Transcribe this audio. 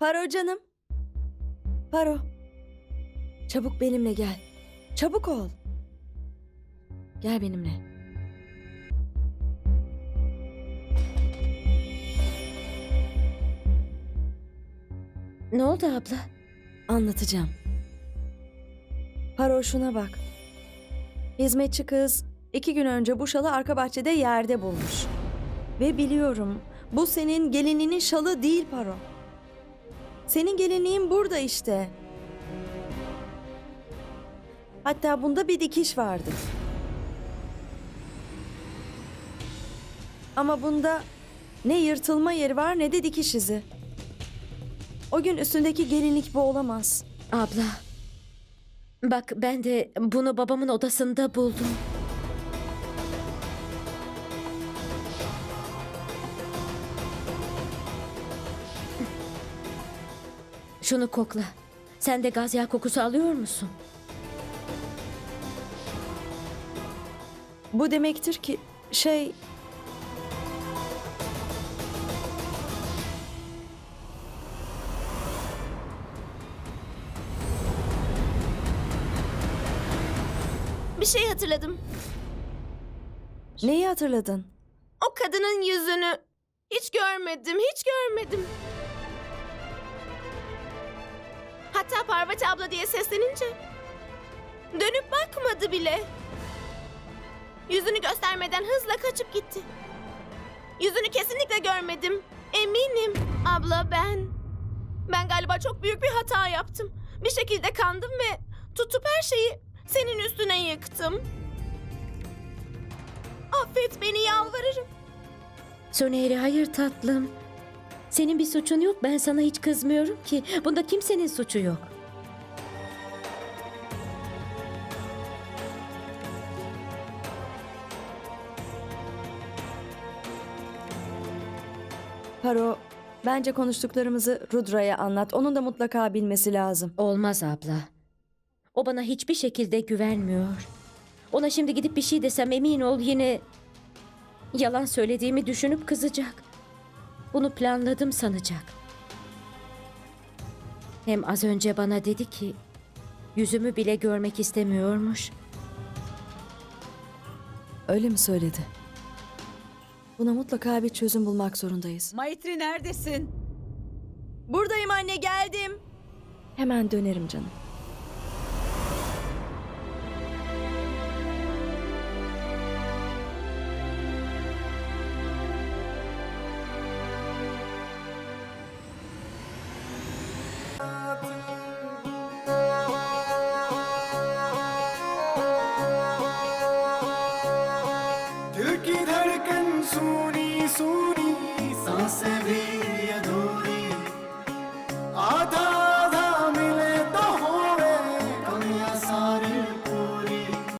Paro canım. Paro. Çabuk benimle gel. Çabuk ol. Gel benimle. Ne oldu abla? Anlatacağım. Paro şuna bak. Hizmetçi kız iki gün önce bu şalı arka bahçede yerde bulmuş. Ve biliyorum bu senin gelininin şalı değil Paro. Senin gelinliğin burada işte. Hatta bunda bir dikiş vardı. Ama bunda ne yırtılma yeri var ne de dikiş izi. O gün üstündeki gelinlik bu olamaz. Abla. Bak ben de bunu babamın odasında buldum. Şunu kokla. Sen de gaz yağı kokusu alıyor musun? Bu demektir ki şey Bir şey hatırladım. neyi hatırladın? O kadının yüzünü hiç görmedim, hiç görmedim. Hatta Parvati abla diye seslenince dönüp bakmadı bile. Yüzünü göstermeden hızla kaçıp gitti. Yüzünü kesinlikle görmedim. Eminim. Abla ben... Ben galiba çok büyük bir hata yaptım. Bir şekilde kandım ve tutup her şeyi senin üstüne yıktım. Affet beni yalvarırım. Soneri hayır tatlım. Senin bir suçun yok. Ben sana hiç kızmıyorum ki. Bunda kimsenin suçu yok. Paro, bence konuştuklarımızı Rudra'ya anlat. Onun da mutlaka bilmesi lazım. Olmaz abla. O bana hiçbir şekilde güvenmiyor. Ona şimdi gidip bir şey desem emin ol yine yalan söylediğimi düşünüp kızacak. Bunu planladım sanacak. Hem az önce bana dedi ki yüzümü bile görmek istemiyormuş. Öyle mi söyledi? Buna mutlaka bir çözüm bulmak zorundayız. Maitri neredesin? Buradayım anne, geldim. Hemen dönerim canım. दिल की धड़कन सुनी सुनी साँसें भी ये